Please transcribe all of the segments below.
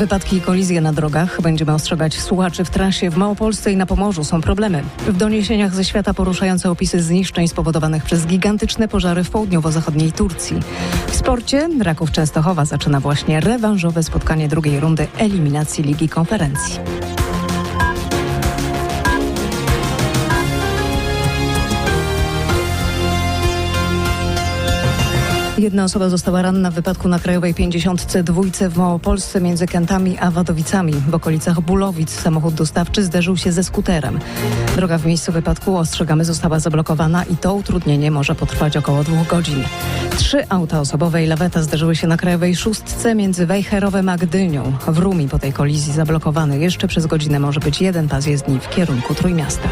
Wypadki i kolizje na drogach. Będziemy ostrzegać słuchaczy w trasie w Małopolsce i na Pomorzu są problemy. W doniesieniach ze świata poruszające opisy zniszczeń spowodowanych przez gigantyczne pożary w południowo-zachodniej Turcji. W sporcie Raków Częstochowa zaczyna właśnie rewanżowe spotkanie drugiej rundy eliminacji Ligi Konferencji. Jedna osoba została ranna w wypadku na Krajowej 52 w Małopolsce między Kętami a Wadowicami. W okolicach Bulowic samochód dostawczy zderzył się ze skuterem. Droga w miejscu wypadku ostrzegamy została zablokowana i to utrudnienie może potrwać około dwóch godzin. Trzy auta osobowe i laweta zderzyły się na Krajowej Szóstce między Wejherowem a Gdynią. W Rumi po tej kolizji zablokowany jeszcze przez godzinę może być jeden pas jezdni w kierunku Trójmiasta.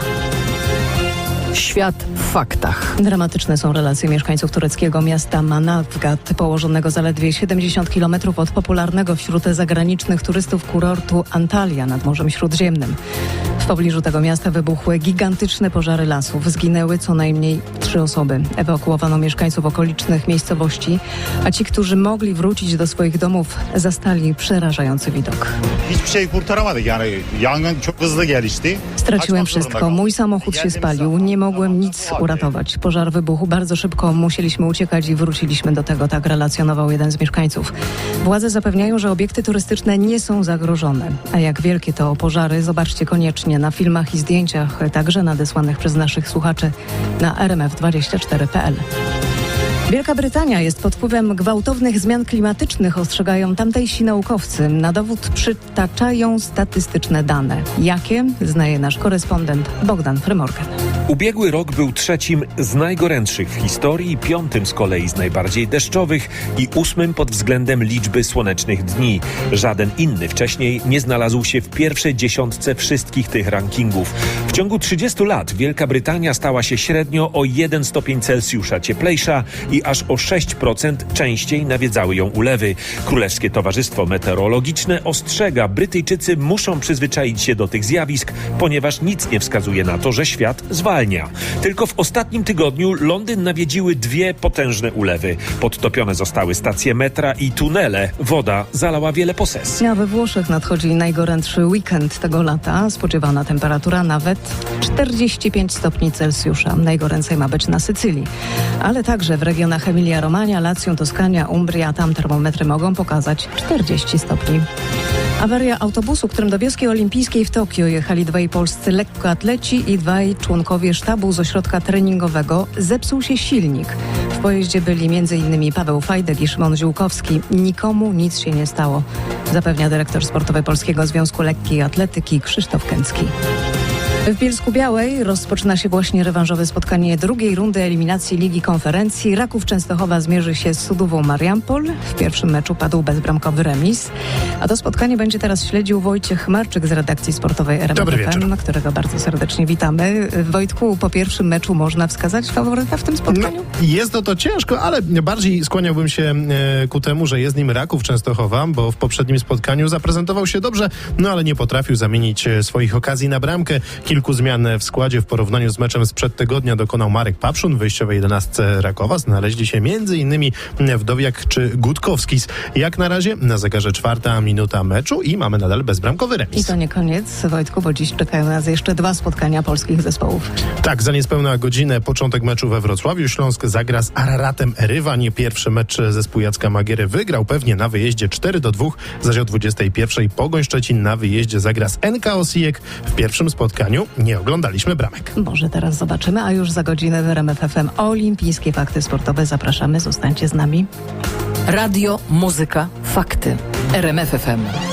Świat w faktach. Dramatyczne są relacje mieszkańców tureckiego miasta Manavgat, położonego zaledwie 70 km od popularnego wśród zagranicznych turystów kurortu Antalya nad Morzem Śródziemnym. W pobliżu tego miasta wybuchły gigantyczne pożary lasów. Zginęły co najmniej trzy osoby. Ewakuowano mieszkańców okolicznych miejscowości, a ci, którzy mogli wrócić do swoich domów, zastali przerażający widok. Straciłem wszystko. Mój samochód się spalił. Nie mogłem nic zavallı uratować. Pożar wybuchł bardzo szybko. Musieliśmy uciekać i wróciliśmy do tego, tak relacjonował jeden z mieszkańców. Władze zapewniają, że obiekty turystyczne nie są zagrożone. A jak wielkie to pożary, zobaczcie koniecznie na filmach i zdjęciach, także nadesłanych przez naszych słuchaczy na rmf24.pl. Wielka Brytania jest pod wpływem gwałtownych zmian klimatycznych, ostrzegają tamtejsi naukowcy. Na dowód przytaczają statystyczne dane. Jakie? Znaje nasz korespondent Bogdan Frymorgan. Ubiegły rok był trzecim z najgorętszych w historii, piątym z kolei z najbardziej deszczowych i ósmym pod względem liczby słonecznych dni. Żaden inny wcześniej nie znalazł się w pierwszej dziesiątce wszystkich tych rankingów. Ciągu 30 lat Wielka Brytania stała się średnio o 1 stopień Celsjusza cieplejsza i aż o 6% częściej nawiedzały ją ulewy. Królewskie Towarzystwo Meteorologiczne ostrzega, Brytyjczycy muszą przyzwyczaić się do tych zjawisk, ponieważ nic nie wskazuje na to, że świat zwalnia. Tylko w ostatnim tygodniu Londyn nawiedziły dwie potężne ulewy. Podtopione zostały stacje metra i tunele. Woda zalała wiele posesji. A we Włoszech nadchodzi najgorętszy weekend tego lata. Spodziewana temperatura nawet 45 stopni Celsjusza. Najgoręcej ma być na Sycylii. Ale także w regionach Emilia-Romagna, Lacją, Toskania, Umbria. Tam termometry mogą pokazać 40 stopni. Awaria autobusu, którym do wioski olimpijskiej w Tokio jechali dwaj polscy lekkoatleci i dwaj członkowie sztabu z ośrodka treningowego, zepsuł się silnik. W pojeździe byli m.in. Paweł Fajdek i Szymon Ziółkowski. Nikomu nic się nie stało, zapewnia dyrektor sportowy Polskiego Związku Lekkiej Atletyki Krzysztof Kęcki. W Bielsku Białej rozpoczyna się właśnie rewanżowe spotkanie drugiej rundy eliminacji Ligi Konferencji. Raków Częstochowa zmierzy się z Sudową Mariampol. W pierwszym meczu padł bezbramkowy remis. A to spotkanie będzie teraz śledził Wojciech Marczyk z redakcji sportowej Dobry RMF wieczór. FM, którego bardzo serdecznie witamy. Wojtku, po pierwszym meczu można wskazać faworyta w tym No, spotkaniu? jest to to ciężko, ale bardziej skłaniałbym się e, ku temu, że jest nim Raków Częstochowa, bo w poprzednim spotkaniu zaprezentował się dobrze, no ale nie potrafił zamienić e, swoich okazji na bramkę. Kilku zmian w składzie w porównaniu z meczem sprzed tygodnia dokonał Marek Papszun. W wyjściowej jedenastce Rakowa znaleźli się m.in. Wdowiak czy Gutkowskis. Jak na razie na zegarze czwarta minuta meczu i mamy nadal bezbramkowy I remis. to nie koniec, Wojtku, bo dziś czekają nas jeszcze dwa spotkania polskich zespołów. Tak, za niespełna godzinę początek meczu we Wrocławiu. Śląsk zagra z Araratem Erywan. Pierwszy mecz zespół Jacka Magiery wygrał pewnie na wyjeździe 4 do 2, zaś o 21 Pogoń Szczecin na wyjeździe zagra z NK Osijek. W pierwszym spotkaniu nie oglądaliśmy bramek. Może teraz zobaczymy, a już za godzinę w RMF FM Olimpijskie Fakty Sportowe. Zapraszamy, zostańcie z nami. Radio, muzyka, fakty. RMF FM.